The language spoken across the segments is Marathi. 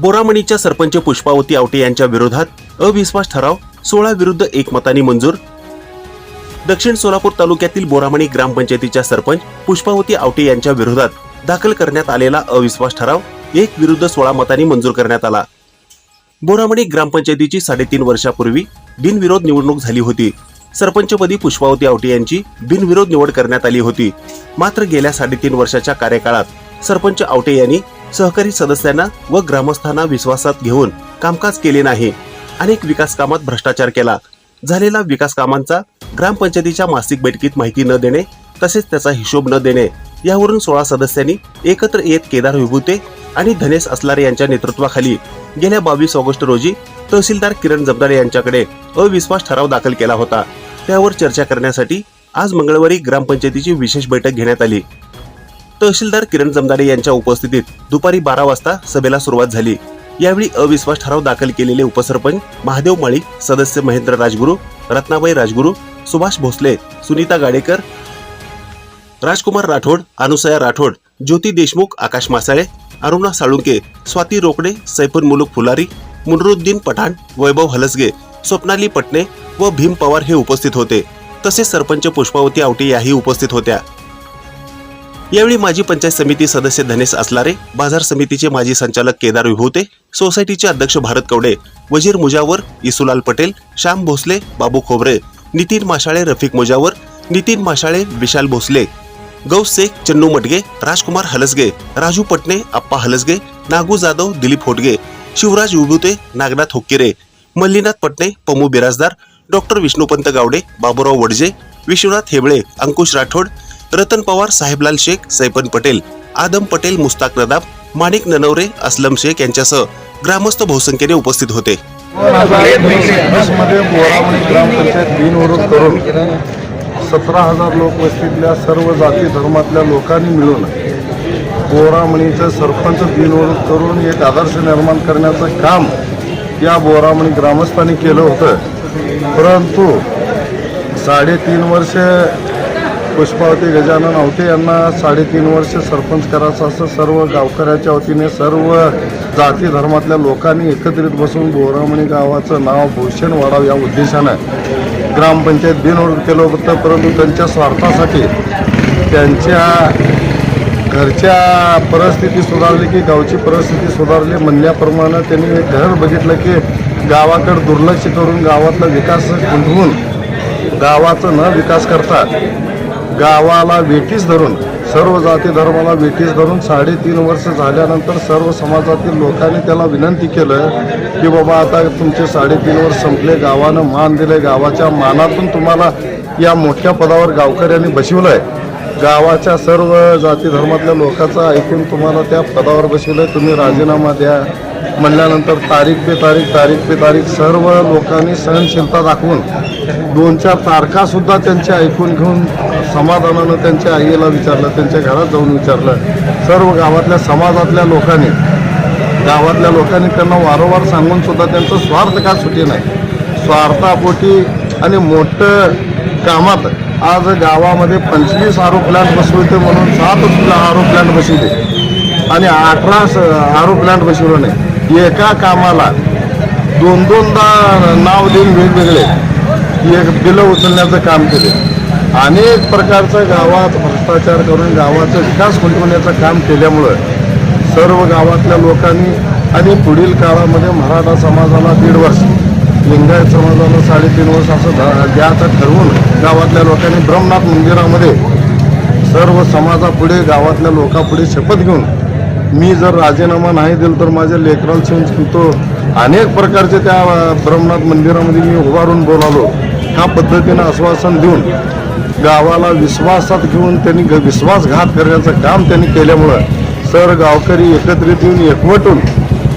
बोरामणीच्या सरपंच पुष्पावती आवटे यांच्या विरोधात अविश्वास ठराव सोळा विरुद्ध एक मंजूर. दक्षिण सोलापूर तालुक्यातील बोरामणी ग्रामपंचायतीच्या सरपंच पुष्पावती आवटे यांच्या विरोधात दाखल करण्यात आलेला अविश्वास ठराव एक विरुद्ध सोळा मतांनी मंजूर करण्यात आला. बोरामणी ग्रामपंचायतीची साडेतीन वर्षापूर्वी बिनविरोध निवडणूक झाली होती. सरपंचपदी पुष्पावती आवटे यांची बिनविरोध निवड करण्यात आली होती. मात्र गेल्या साडेतीन वर्षाच्या कार्यकाळात सरपंच आवटे यांनी सहकारी सदस्यांना व ग्रामस्थांना विश्वासात घेऊन कामकाज केले नाही. अनेक विकास कामात भ्रष्टाचार केला. झालेला विकास कामांचा ग्रामपंचायतीच्या मासिक बैठकीत माहिती न देणे तसेच त्याचा हिशोब न देणे यावरून सोळा सदस्यांनी एकत्र येत केदार विभूते आणि धनेश असलारे यांच्या नेतृत्वाखाली गेल्या बावीस ऑगस्ट रोजी तहसीलदार किरण जबदारे यांच्याकडे अविश्वास ठराव दाखल केला होता. त्यावर चर्चा करण्यासाठी आज मंगळवारी ग्रामपंचायतीची विशेष बैठक घेण्यात आली. तहसीलदार किरण जमदारे यांच्या उपस्थितीत दुपारी बारा वाजता सभेला सुरुवात झाली. यावेळी अविश्वास ठराव दाखल केलेले उपसरपंच महादेव माळी सदस्य महेंद्र राजगुरू रत्नाबाई राजगुरू सुभाष भोसले सुनीता गाडेकर राजकुमार राठोड अनुसया राठोड ज्योती देशमुख आकाश मासाळे अरुणा साळुंके स्वाती रोकडे सैफुल मुलुक फुलारी मुनरुद्दीन पठाण वैभव हलसगे स्वप्नाली पटणे व भीम पवार हे उपस्थित होते. तसेच सरपंच पुष्पावती आवटे याही उपस्थित होत्या. यावेळी माजी पंचायत समिती सदस्य धनेश असलारे बाजार समितीचे माजी संचालक केदार विभूते सोसायटीचे अध्यक्ष भारत कवडे वजीर मुजावर इसुलाल पटेल श्याम भोसले बाबू खोबरे नितीन माशाळे रफिक मुजावर नितीन माशाळे विशाल भोसले गौस शेख चन्नू मटगे राजकुमार हलसगे राजू पटणे अप्पा हलसगे नागू जाधव दिलीप होटगे शिवराज विभूते नागनाथ होक्किरे मल्लीनाथ पटणे पमू बिराजदार डॉक्टर विष्णुपंत गावडे बाबूराव वडजे विश्वनाथ हेबळे अंकुश राठोड रतन पवार साहेबलाल शेख सैपन पटेल आदम पटेल मुस्ताक नदाब माणिक ननवरे असलम शेख यांच्यासह ग्रामस्थ बहुसंख्येने उपस्थित होते. करून सतरा हजार लोकवस्तीतल्या सर्व जाती धर्मातल्या लोकांनी मिळून बोरामणीचं सरपंच बिनविरोध करून एक आदर्श निर्माण करण्याचं काम या बोरामणी ग्रामस्थांनी केलं होतं. परंतु साडेतीन वर्ष पुष्पावती गजानन आवटे यांना साडेतीन वर्ष सरपंच करायचं असं सर्व गावकऱ्याच्या वतीने सर्व जाती धर्मातल्या लोकांनी एकत्रित बसून बोरामणी गावाचं नाव भूषण वाढावं या उद्देशानं ग्रामपंचायत बिनविरोध केलं होतं परंतु त्यांच्या स्वार्थासाठी त्यांच्या घरच्या परिस्थिती सुधारली की गावची परिस्थिती सुधारली म्हणण्याप्रमाणे त्यांनी एक घर बघितलं की गावाकडे दुर्लक्ष करून गावातला विकास गुंतवून गावाचं न विकास करता गावाला वेठीस धरून सर्व जाती धर्माला वेठीस धरून साडेतीन वर्ष झाल्यानंतर सर्व समाजातील लोकांनी त्याला विनंती केलं की बाबा आता तुमचे साडेतीन वर्ष संपले गावानं मान दिले गावाच्या मानातून तुम्हाला या मोठ्या पदावर गावकऱ्यांनी बसवलंय. गावाच्या सर्व जाती धर्मातल्या लोकांचं ऐकून तुम्हाला त्या पदावर बसवलंय तुम्ही राजीनामा द्या. म्हणल्यानंतर तारीख पे तारीख तारीख पे तारीख सर्व लोकांनी सहनशीलता दाखवून दोन चार तारखासुद्धा त्यांचे ऐकून घेऊन समाधानानं त्यांच्या आईला विचारलं त्यांच्या घरात जाऊन विचारलं. सर्व गावातल्या समाजातल्या लोकांनी गावातल्या लोकांनी त्यांना वारंवार सांगून सुद्धा त्यांचं स्वार्थ का सुटे नाही. स्वार्थापोटी आणि मोठं कामात आज गावामध्ये पंचवीस आरो प्लॅन्ट बसवते म्हणून सात आरो प्लॅन्ट बसवले. आणि अठरा आरो प्लॅन्ट बसवलं नाही. एका कामाला दोन दोनदा नाव देऊन वेगवेगळे एक बिलं उचलण्याचं काम केले. अनेक प्रकारचं गावात भ्रष्टाचार करून गावाचा विकास खुंटवण्याचं काम केल्यामुळं सर्व गावातल्या लोकांनी आणि पुढील काळामध्ये मराठा समाजाला दीड वर्ष लिंगायत समाजाला साडेतीन वर्ष असं ध- द्यायचं ठरवून गावातल्या लोकांनी ब्रह्मनाथ मंदिरामध्ये सर्व समाजापुढे गावातल्या लोकांपुढे शपथ घेऊन मी जर राजीनामा नाही दिला तर माझ्या लेकराला शिवून अनेक प्रकारचे त्या ब्रह्मनाथ मंदिरामध्ये मी उभारून बोलालो. ह्या पद्धतीनं आश्वासन देऊन गावाला विश्वासात घेऊन त्यांनी विश्वासघात करण्याचं काम त्यांनी केल्यामुळं सर गावकरी एकत्रित येऊन एकवटून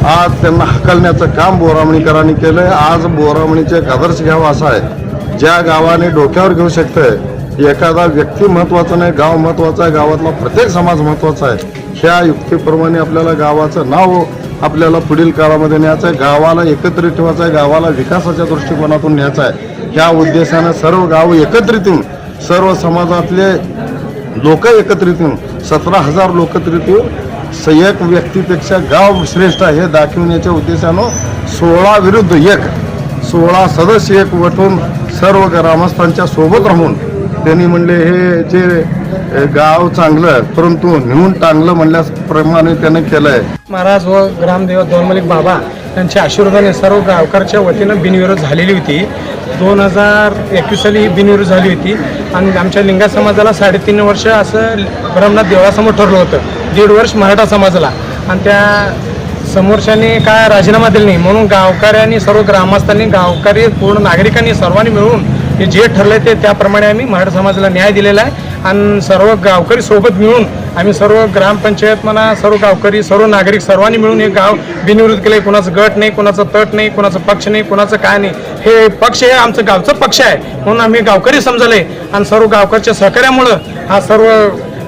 आज त्यांना हकलण्याचं काम बोरामणीकरांनी आहे आज बोरामणीचे एक आदर्श घ्यावा असा आहे. ज्या गावाने डोक्यावर घेऊ शकतंय एखादा व्यक्ती महत्त्वाचा नाही गाव महत्त्वाचा आहे गावातला प्रत्येक समाज महत्त्वाचा आहे ह्या युक्तीप्रमाणे आपल्याला गावाचं नाव आपल्याला पुढील काळामध्ये न्यायचं आहे गावाला एकत्रित ठेवायचं आहे गावाला विकासाच्या दृष्टिकोनातून न्यायचं आहे. ह्या उद्देशानं सर्व गाव एकत्रित येऊन सर्व समाजातले लोक एकत्रित येऊन सतरा हजार लोकत्रित येऊन स- एक व्यक्तीपेक्षा गाव श्रेष्ठ हे दाखविण्याच्या उद्देशानं सोळा विरुद्ध एक सोळा सदस्य एक वटून सर्व ग्रामस्थांच्या सोबत राहून त्यांनी म्हणले हे जे गाव चांगलं परंतु नेऊन टांगलं म्हणल्याप्रमाणे त्याने केलंय. महाराज व ग्रामदेव दोनमलिक बाबा यांच्या आशीर्वादाने सर्व गावकरच्या वतीनं बिनविरोध झालेली होती. दोन हजार एकवीस साली ही बिनविरोध झाली होती. आणि आमच्या लिंगा समाजाला साडेतीन वर्ष असं ब्रह्मनाथ देवळासमोर ठरलं होतं. दीड वर्ष मराठा समाजाला. आणि त्या समोरच्याने काय राजीनामा दिला नाही. म्हणून गावकऱ्यांनी सर्व ग्रामस्थांनी गावकरी पूर्ण नागरिकांनी सर्वांनी मिळून हे जे ठरलंय ते त्याप्रमाणे आम्ही मराठा समाजाला न्याय दिलेला आहे. आणि सर्व गावकरी सोबत मिळून आम्ही सर्व ग्रामपंचायत म्हणा सर्व गावकरी सर्व नागरिक सर्वांनी मिळून हे गाव बिनविरोध आहे कुणाचं गट नाही कुणाचं तट नाही कुणाचं पक्ष नाही कुणाचं काय नाही. हे पक्ष हे आमचं गावचं पक्ष आहे. म्हणून आम्ही गावकरी समजले आणि सर्व गावकरच्या सहकार्यामुळं हा सर्व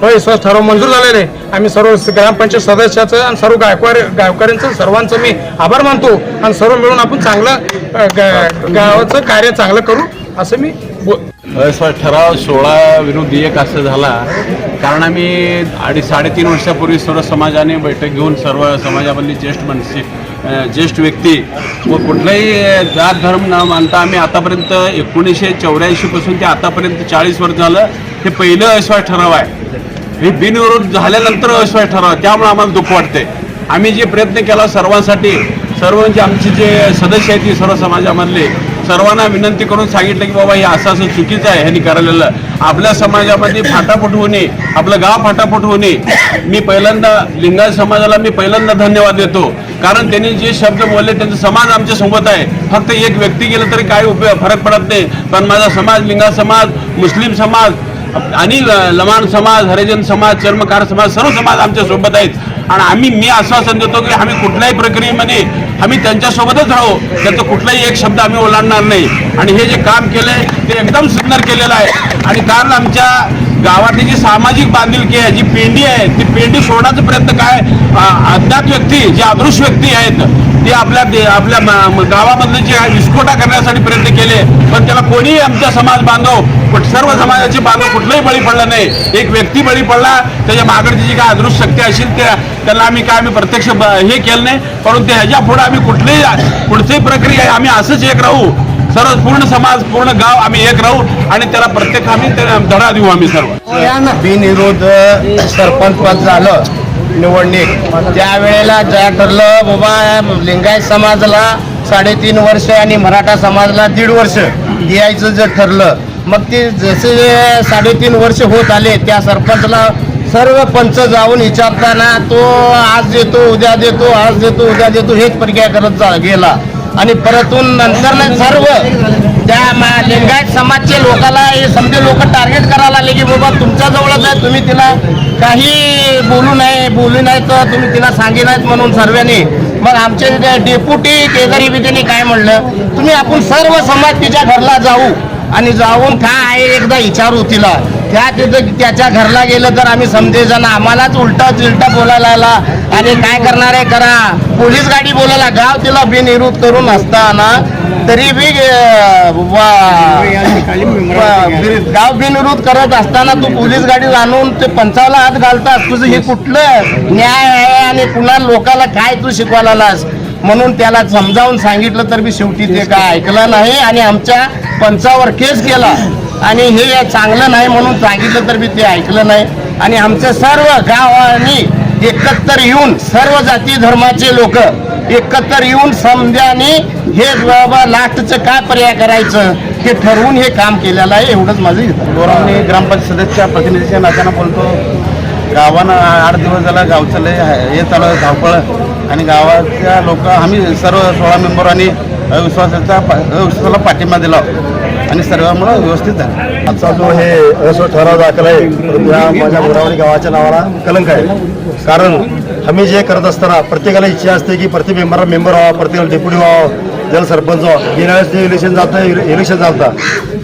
अविश्वास ठराव मंजूर झालेला आहे. आम्ही सर्व ग्रामपंचायत सदस्याचं आणि सर्व गायकवाड गावकऱ्यांचं सर्वांचं मी आभार मानतो आणि सर्व मिळून आपण चांगलं गा- गावाचं कार्य चांगलं करू असं मी बो अविश्वास ठराव सोळा विरुद्ध एक असं झाला. कारण आम्ही अडीच साडेतीन वर्षापूर्वी सर्व समाजाने बैठक घेऊन सर्व समाजामधली ज्येष्ठ मनसे ज्येष्ठ व्यक्ती. व कुठलाही जात धर्म न मानता आम्ही आतापर्यंत एकोणीसशे चौऱ्याऐंशीपासून ते आतापर्यंत चाळीस वर्ष झालं हे पहिलं अविश्वास ठराव आहे. हे बिनविरोध झाल्यानंतर अविश्वास ठराव त्यामुळे आम्हाला दुःख वाटते आम्ही जे प्रयत्न केला सर्वांसाठी सर्व म्हणजे आमचे जे सदस्य आहेत ती सर्व समाजामधले सर्वांना विनंती करून सांगितलं की बाबा हे असं असं चुकीचं आहे ह्यांनी करायलेलं आपल्या समाजामध्ये फाटाफूट होणे आपलं गाव फाटाफूट होणे. मी पहिल्यांदा लिंगायत समाजाला मी पहिल्यांदा धन्यवाद देतो. कारण त्यांनी जे शब्द बोलले त्यांचा समाज आमच्यासोबत आहे. फक्त एक व्यक्ती गेलं तरी काय उपयोग फरक पडत नाही. पण माझा समाज लिंगायत समाज मुस्लिम समाज आणि लमाण समाज हरिजन समाज चर्मकार समाज सर्व समाज आमच्यासोबत आहेत. आणि आम्ही मी आश्वासन देतो की आम्ही कुठल्याही प्रक्रियेमध्ये आम्ही त्यांच्यासोबतच राहू. त्याचं कुठलाही एक शब्द आम्ही ओलांडणार नाही. आणि हे जे काम केलंय ते एकदम सुंदर केलेलं आहे. आणि कारण आमच्या गावातली जी सामाजिक बांधिलकी आहे जी पेंडी आहे ती पेंडी सोडण्याचा प्रयत्न काय अज्ञात व्यक्ती जे अदृश्य व्यक्ती आहेत ते आपल्या आपल्या गावामधले जे विस्फोटा करण्यासाठी प्रयत्न केले. पण त्याला कोणीही आमचा समाज बांधव सर्व समाजाचे बांधव कुठलाही बळी पडला नाही. एक व्यक्ती बळी पडला त्याच्या मागडची जी काय अदृश्य शक्ती असेल त्या त्याला आम्ही काय आम्ही प्रत्यक्ष हे केलं नाही. परंतु ह्याच्या पुढे आम्ही कुठलेही पुढची प्रक्रिया आहे, आम्ही असंच एक राहू. सर्व पूर्ण समाज पूर्ण गाव आम्ही एक राहू आणि त्याला प्रत्येक आम्ही धडा देऊ आम्ही सर्व. हो, बिनविरोध सरपंच पद झालं निवडणूक. त्यावेळेला ज्या ठरलं बाबा लिंगायत समाजाला साडेतीन वर्ष आणि मराठा समाजाला दीड वर्ष द्यायचं जर ठरलं मग ते जसे साडेतीन वर्ष होत आले त्या सरपंचला सर्व पंच जाऊन विचारताना तो आज देतो उद्या देतो आज देतो उद्या देतो हेच प्रक्रिया करत गेला. आणि परतून नंतर सर्व त्या मा- लिंगायत समाजचे लोकाला हे समजे लोक टार्गेट करायला लागले की बाबा तुमच्या जवळच आहे तुम्ही तिला काही बोलू नये बोलू नाही तर तुम्ही तिला सांगे नाहीत म्हणून सर्वांनी. मग आमचे डेप्युटी केदारी विधीने काय म्हणलं तुम्ही आपण सर्व समाज तिच्या घरला जाऊ आणि जाऊन काय आहे एकदा विचारू तिला. त्या तिथं त्याच्या घरला गेलं तर आम्ही समजे जण. आम्हालाच उलटा चिलटा बोलायला आला आणि काय करणार आहे करा. पोलीस गाडी बोलायला गाव तिला बिनविरोध करून असताना तरी बी वा- गाव बिनविरोध करत असताना तू पोलीस गाडी आणून ते पंचावला हात घालतास. तुझं हे कुठलं न्याय आहे आणि पुन्हा लोकाला काय तू शिकवायला आलास म्हणून त्याला समजावून सांगितलं तर मी शेवटी ते काय ऐकलं नाही आणि आमच्या पंचावर केस केला. आणि हे चांगलं नाही म्हणून सांगितलं तर मी ते ऐकलं नाही. आणि आमचं सर्व गावांनी एकत्र येऊन सर्व जाती धर्माचे लोक एकत्र येऊन समजाने हे बाबा लास्टचं काय पर्याय करायचं हे ठरवून हे काम केलेलं आहे एवढंच माझं हित मी ग्रामपंचायत सदस्याच्या प्रतिनिधीच्या नात्यानं बोलतो. गावानं आठ दिवस झाला गावचं लय आहे- हे चालू आहे धावपळ. आणि गावाच्या लोक आम्ही सर्व सोळा मेंबर आणि अविश्वासाचा पा- अविश्वासाला पाठिंबा दिला. आणि सर्वांमुळे व्यवस्थित झालं. आजचा जो हे असो ठराव दाखल आहे त्या माझ्या गोरावणी गावाच्या नावाला कलंक आहे. कारण आम्ही जे करत असताना प्रत्येकाला इच्छा असते की प्रत्येक मेंबरला मेंबर व्हावा प्रत्येकाला डेप्युटी व्हावं जल सरपंच गेल्यावेळेस वेळेस जे इलेक्शन झालं इलेक्शन जातं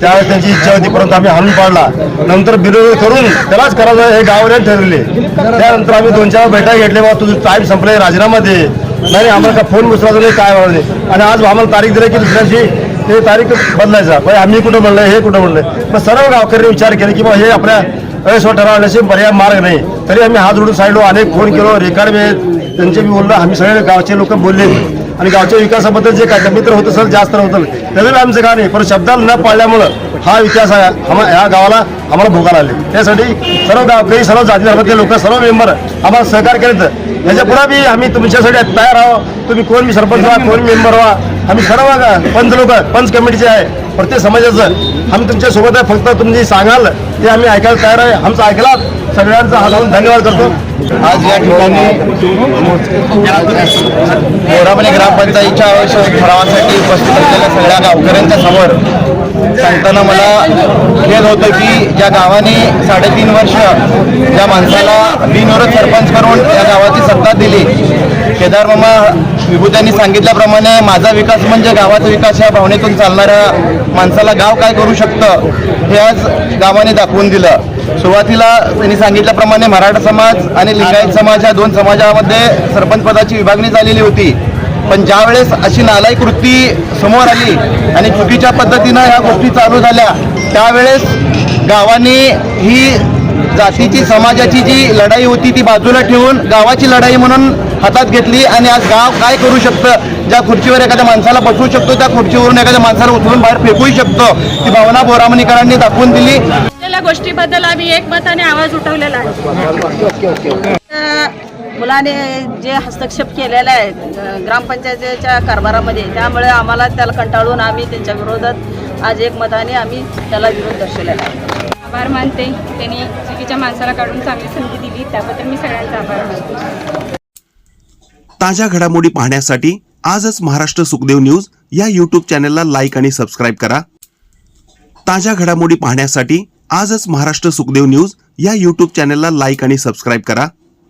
त्यावेळेस त्यांची इच्छा होती परंतु आम्ही हाणून पाडला. नंतर विरोध करून त्यालाच करायचं हे गावऱ्यात ठरवले त्यानंतर आम्ही दोन चार बैठक घेतले बाबा तुझं टाईम संपले राजीनामा दे. नाही नाही, आम्हाला का फोन उचलायचा नाही काय नाही. आणि आज आम्हाला तारीख दिली की दुसऱ्या दिवशी ते तारीख बदलायचा. म्हणजे आम्ही कुठं म्हणलं हे कुठं म्हणलं मग सर्व गावकऱ्यांनी विचार केला की बा हे आपल्या अयस्व ठरवण्याचे पर्याय मार्ग नाही. तरी आम्ही हात जोडून साईडलो अनेक फोन केलो रेकॉर्ड वेळ त्यांचे मी बोललो आम्ही सगळे गावचे लोक बोलले. आणि गावच्या विकासाबद्दल जे काय मित्र होतं सर जास्त होतं त्याचं आमचं काय नाही. पण शब्दाला न पाळल्यामुळं हा विकास आहे ह्या गावाला आम्हाला भोगायला आले त्यासाठी सर्व गावकरी सर्व जाती धर्मातले लोक सर्व मेंबर आम्हाला सहकार्य केलं याच्यापुढे बी आम्ही तुमच्यासाठी तयार आहोत. तुम्ही कोण मी सरपंच व्हा कोण मेंबर व्हा आम्ही सर्व का पंच लोक पंच कमिटीचे आहे. प्रत्येक समाजाचं. आम्ही तुमच्यासोबत आहे फक्त तुम्ही सांगाल ते आम्ही ऐकायला तयार आहे. आमचं ऐकला सगळ्यांचा हा लावून धन्यवाद करतो. आज या ठिकाणी बोरामणी ग्रामपंचायतीच्या आवश्यक ठरावासाठी उपस्थित असलेल्या सगळ्या गावकऱ्यांच्या समोर सांगताना मला खेद होतं की ज्या गावाने साडेतीन वर्ष ज्या माणसाला बिनविरोध सरपंच करून या गावाची सत्ता दिली. केदारमामा विभूत्यांनी सांगितल्याप्रमाणे माझा विकास म्हणजे गावाचा विकास या भावनेतून चालणाऱ्या माणसाला गाव काय करू शकतं हे आज गावाने दाखवून दिलं. सुरुवातीला त्यांनी सांगितल्याप्रमाणे मराठा समाज आणि लिंगायत समाज या दोन समाजामध्ये सरपंच पदाची विभागणी झालेली होती. पण ज्यावेळेस अशी नालाई कृती समोर आली आणि चुकीच्या पद्धतीनं ह्या गोष्टी चालू झाल्या त्यावेळेस गावाने ही जातीची समाजाची जी लढाई होती ती बाजूला ठेवून गावाची लढाई म्हणून हातात घेतली आणि आज गाव काय करू शकतं? ज्या खुर्चीवर एखाद्या माणसाला बसवू शकतो त्या खुर्चीवरून एखाद्या माणसाला उचलून बाहेर फेकूही शकतो. ती भावना बोरामणीकरांनी दाखवून दिली. आपल्याला गोष्टीबद्दल आम्ही एकमताने आवाज उठवलेला आहे. मुलाने जे हस्तक्षेप केलेला आहे ग्रामपंचायतीच्या कारभारामध्ये त्यामुळे आम्हाला त्याला कंटाळून आम्ही त्यांच्या विरोधात आज एकमताने आम्ही त्याला विरोध दर्शवलेला आहे. आभार मानते. त्यांनी चुकीच्या माणसाला काढून चांगली संधी दिली त्याबद्दल मी सगळ्यांचा आभार मानते. ताज्या घडामोडी पाहण्यासाठी आजच महाराष्ट्र सुखदेव न्यूज या यूट्यूब चॅनलला लाईक आणि सबस्क्राईब करा. ताज्या घडामोडी पाहण्यासाठी आजच महाराष्ट्र सुखदेव न्यूज या यूट्यूब चॅनलला लाईक आणि सबस्क्राईब करा.